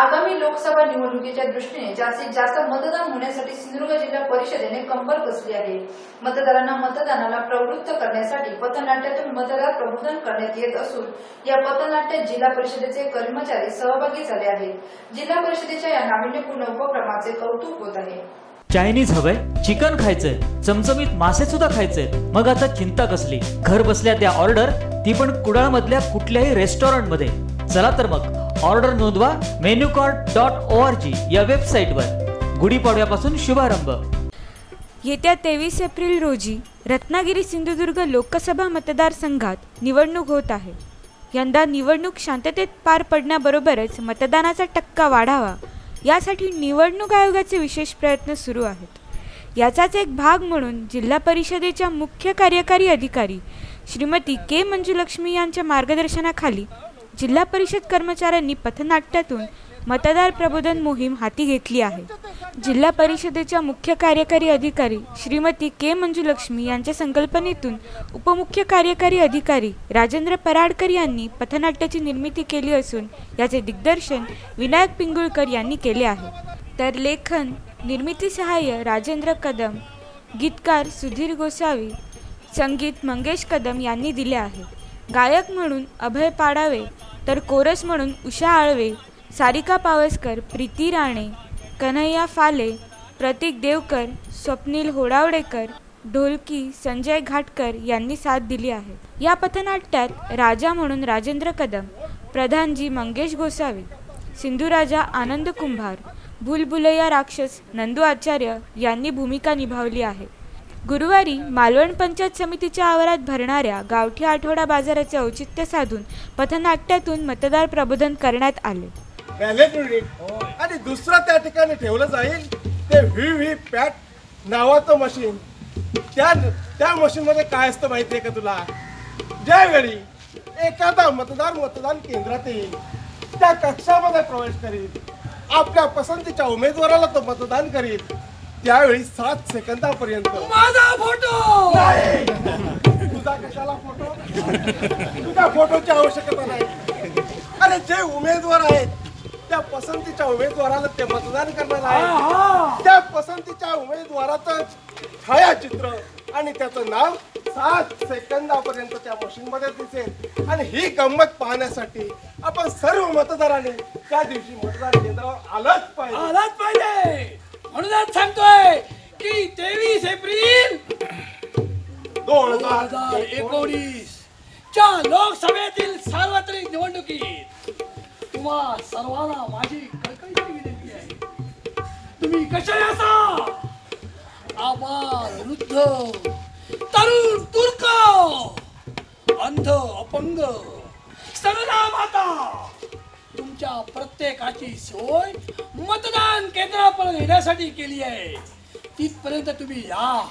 आगामी लोकसभा निवडणुकीच्या दृष्टीने जास्तीत जास्त मतदान होण्यासाठी सिंधुदुर्ग जिल्हा परिषदेने कंबर कसली आहे. मतदारांना मतदानाला प्रवृत्त करण्यासाठी पथनाट्यातून मतदार प्रबोधन करण्यात येत असून या पथनाट्यात जिल्हा परिषदेचे कर्मचारी सहभागी झाले आहेत. जिल्हा परिषदेच्या या नाविन्यपूर्ण उपक्रमाचे कौतुक होत आहे. चायनीज हवंय चिकन खायचंय चमचमीत मासे सुद्धा खायचे मग आता चिंता कसली? घर बसल्या त्या ऑर्डर ती पण कुडाळ मधल्या कुठल्याही रेस्टॉरंटमध्ये चला तर मग. ऑर्डर नोंदवा menu card dot O R G या वेबसाईटवर. गुढीपाडव्यापासून शुभारंभ. येत्या तेवीस एप्रिल रोजी रत्नागिरी सिंधुदुर्ग लोकसभा मतदारसंघात निवडणूक होत आहे. यंदा निवडणूक शांततेत पार पडण्याबरोबरच मतदानाचा टक्का वाढावा यासाठी निवडणूक आयोगाचे विशेष प्रयत्न सुरू आहेत. याचाच एक भाग म्हणून जिल्हा परिषदेच्या मुख्य कार्यकारी अधिकारी श्रीमती के मंजुलक्ष्मी यांच्या मार्गदर्शनाखाली जिल्हा परिषद कर्मचाऱ्यांनी पथनाट्यातून मतदार प्रबोधन मोहीम हाती घेतली आहे. जिल्हा परिषदेच्या मुख्य कार्यकारी अधिकारी श्रीमती के मंजुलक्ष्मी यांच्या संकल्पनेतून उपमुख्य कार्यकारी अधिकारी राजेंद्र पराडकर यांनी पथनाट्याची निर्मिती केली असून याचे दिग्दर्शन विनायक पिंगुळकर यांनी केले आहे. तर लेखन निर्मिती सहाय्य राजेंद्र कदम गीतकार सुधीर गोसावी संगीत मंगेश कदम यांनी दिले आहे. गायक म्हणून अभय पाडावे तर कोरस म्हणून उषा आळवे सारिका पावसकर प्रीती राणे कन्हैया फाले प्रतीक देवकर स्वप्नील होडावडेकर ढोलकी संजय घाटकर यांनी साथ दिली आहे. या पथनाट्यात राजा म्हणून राजेंद्र कदम प्रधानजी मंगेश गोसावी सिंधुराजा आनंद कुंभार भुलभुलैया राक्षस नंदू आचार्य यांनी भूमिका निभावली आहे. गुरुवारी मालवण पंचायत समितीच्या आवारात भरणाऱ्या गावठी आठवडा बाजाराचे औचित्य साधून पथनाट्यातून मतदार प्रबोधन करण्यात आले. बॅलेट युनिट आणि दुसरं त्या ठिकाणी ठेवलं जाईल ते व्ही व्ही पॅट नावाचं मशीन त्या त्या मशीन मध्ये काय असतं माहितीये का तुला? ज्यावेळी एखादा मतदार मतदान केंद्रात येईल त्या कक्षामध्ये प्रवेश करील आपल्या पसंतीच्या उमेदवाराला तो मतदान करील त्यावेळी सात सेकंदापर्यंत. माझा फोटो! नाही! तुझा कशाला फोटो? तुझ्या फोटोची आवश्यकता नाही. अरे जे उमेदवार आहेत त्या पसंतीच्या उमेदवाराला ते मतदान करणार आहे त्या पसंतीच्या उमेदवाराचं छायाचित्र आणि त्याचं नाव सात सेकंदापर्यंत त्या मशीन मध्ये दिसेल. आणि ही गंमत पाहण्यासाठी आपण सर्व मतदारांनी त्या दिवशी मतदान केंद्रावर आलंच पाहिजे. आलाच पाहिजे! म्हणूनच सांगतोय की तेवीस एप्रिल दोन हजार एकोणीस. च्या लोकसभेतील सार्वत्रिक निवडणुकीत तुम्हा सर्वांना माझी कळकळीची विनंती आहे. तुम्ही कसे असा? आबाल वृद्ध तरुण तुर्क अंध अपंग स्तनदा माता. तुमच्या प्रत्येकाची सोय मतदान केंद्रापर्यंत येण्यासाठी केली आहे. तिथपर्यंत तुम्ही या.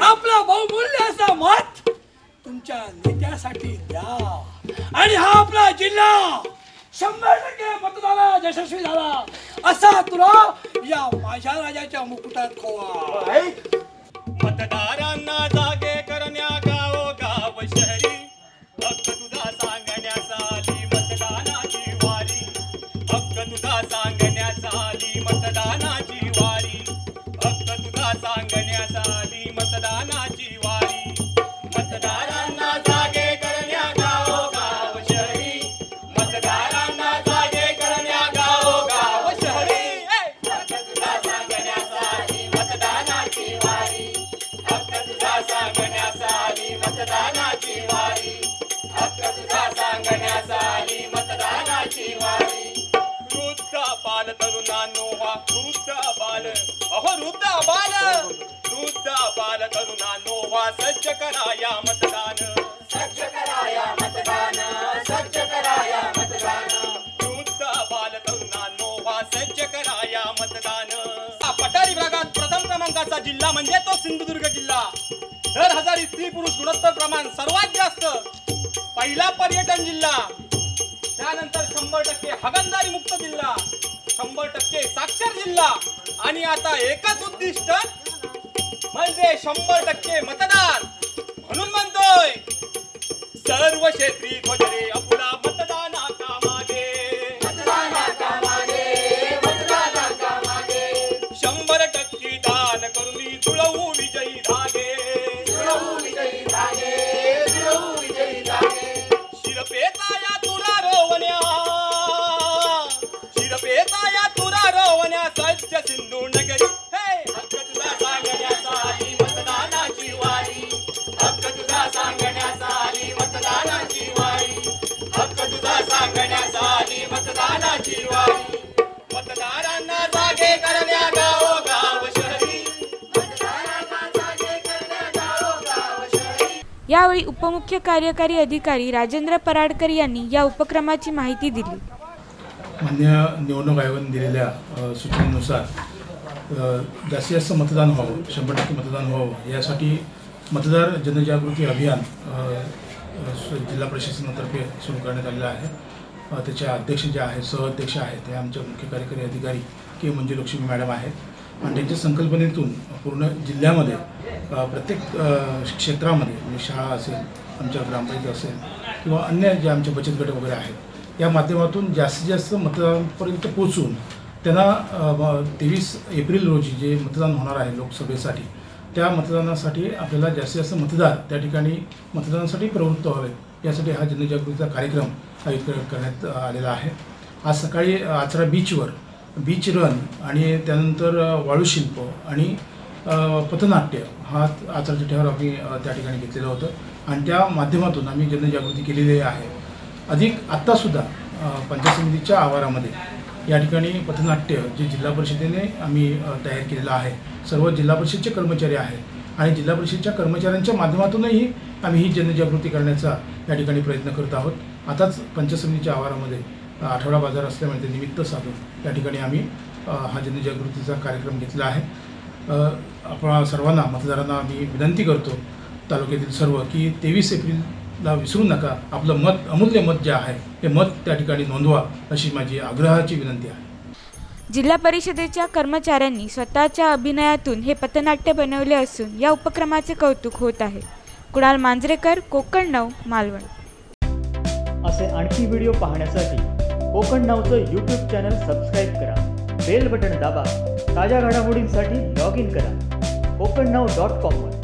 आपला बहुमूल्य असा मत तुमच्या नेत्यासाठी द्या. आणि हा आपला जिल्हा शंभर टक्के मतदानात यशस्वी झाला. असा तुला या माझ्या राजाच्या मुकुटात खोवा. हो, मतदान बाल तरुणांनो वा वृद्ध बाल अहो वृद्ध बाल वृद्ध बाल तरुणांनो वा सज्ज करा या मतदान. सज्ज करा या मतदान सज्ज करा या मतदान. वृद्ध बाल तरुणांनो वा सज्ज करा या मतदान. पठारी भागात प्रथम क्रमांकाचा जिल्हा म्हणजे तो सिंधुदुर्ग जिल्हा. दर हजारी स्त्री पुरुष गुणोत्तर प्रमाण सर्वात जास्त. पहिला पर्यटन जिल्हा. त्यानंतर शंभर टक्के हगंदारी मुक्त जिल्हा. शंभर टक्के साक्षर जिल्हा. आणि आता एकच उद्दिष्ट म्हणजे शंभर टक्के मतदान. म्हणून म्हणतोय सर्व क्षेत्री ध्वजरे यावेळी उपमुख्य कार्यकारी अधिकारी राजेंद्र पराडकर यांनी या उपक्रमाची माहिती दिली. मान्य निवडणूक आयोगाने दिलेल्या सूचनेनुसार जास्तीत जास्त मतदान व्हावं शंभर टक्के मतदान व्हावं यासाठी मतदार जनजागृती अभियान जिल्हा प्रशासनातर्फे सुरू करण्यात आलेलं आहे. त्याच्या त्याचे अध्यक्ष जे आहेत सहअध्यक्ष आहेत ते आमचे मुख्य कार्यकारी अधिकारी के मंजुलक्ष्मी मॅडम आहेत. आणि त्यांच्या संकल्पनेतून पूर्ण जिल्ह्यामध्ये प्रत्येक क्षेत्रामध्ये म्हणजे शाळा असेल आमच्या ग्रामपंचायत असेल किंवा अन्य जे आमचे बचत गट वगैरे आहेत या माध्यमातून जास्तीत जास्त मतदारांपर्यंत पोचून त्यांना तेवीस एप्रिल रोजी जे मतदान होणार आहे लोकसभेसाठी त्या मतदानासाठी आपल्याला जास्तीत जास्त मतदार त्या ठिकाणी मतदानासाठी प्रवृत्त व्हावे यासाठी हा जनजागृतीचा कार्यक्रम आयोजित करण्यात आलेला आहे. आज सकाळी आचरा बीचवर बीच रन आणि त्यानंतर वाळूशिल्प आणि पथनाट्य हा आचारच्या ठेवावर आम्ही त्या ठिकाणी घेतलेलं होतं. आणि त्या माध्यमातून आम्ही जनजागृती केलेली आहे. अधिक आत्तासुद्धा पंचायत समितीच्या आवारामध्ये या ठिकाणी पथनाट्य जे जिल्हा परिषदेने आम्ही तयार केलेलं आहे. सर्व जिल्हा परिषदचे कर्मचारी आहेत आणि जिल्हा परिषदच्या कर्मचाऱ्यांच्या माध्यमातूनही आम्ही ही जनजागृती करण्याचा या ठिकाणी प्रयत्न करत आहोत. आताच पंचायत समितीच्या आवारामध्ये आठवडा बाजार असल्यामुळे ते निमित्त साधून या ठिकाणी आम्ही हा जनजागृतीचा कार्यक्रम घेतला आहे. आपण सर्वांना मतदारांना आम्ही विनंती करतो तालुक्यातील सर्व की तेवीस एप्रिलला विसरू नका. आपलं मत अमूल्य मत जे आहे हे मत त्या ठिकाणी नोंदवा अशी माझी आग्रहाची विनंती आहे. जिल्हा परिषदेच्या कर्मचाऱ्यांनी स्वतःच्या अभिनयातून हे पथनाट्य बनवले असून या उपक्रमाचे कौतुक होत आहे. कुणाल मांजरेकर कोकण नऊ मालवण. असे आणखी व्हिडिओ पाहण्यासाठी कोकण नावचं यूट्यूब चॅनल सबस्क्राईब करा. बेल बटन दाबा. ताज्या घडामोडींसाठी लॉग इन करा. कोकण नाव डॉट कॉमवर